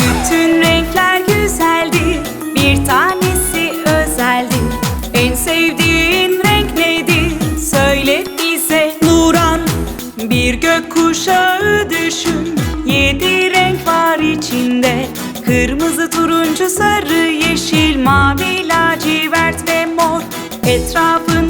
Bütün renkler güzeldir Bir tanesi özeldir En sevdiğin renk nedir? Söyle bize. Nuran Bir gökkuşağı düşün. Yedi renk var içinde. Kırmızı, turuncu, sarı, yeşil, mavi, lacivert ve mor. Etrafın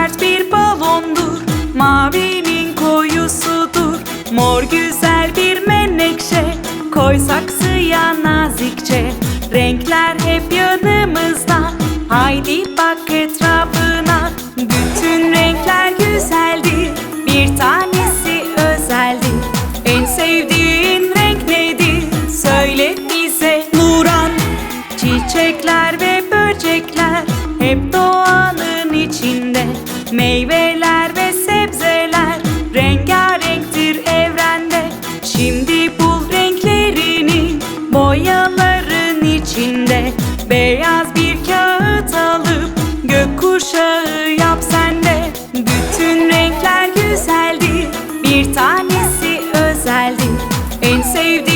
saksıya nazikçe. Renkler hep yanımızda. Haydi bak etrafına. Bütün renkler güzeldir Bir tanesi özeldir En sevdiğin renk nedir? Söyle bize. Nuran. Çiçekler ve böcekler Hep doğanın içinde. Meyveler ve sebzeler Rengarenktir evrende. Şimdi içinde Beyaz bir kağıt alıp Gökkuşağı yap sen de. Bütün renkler güzeldir Bir tanesi özeldir En sevdiğin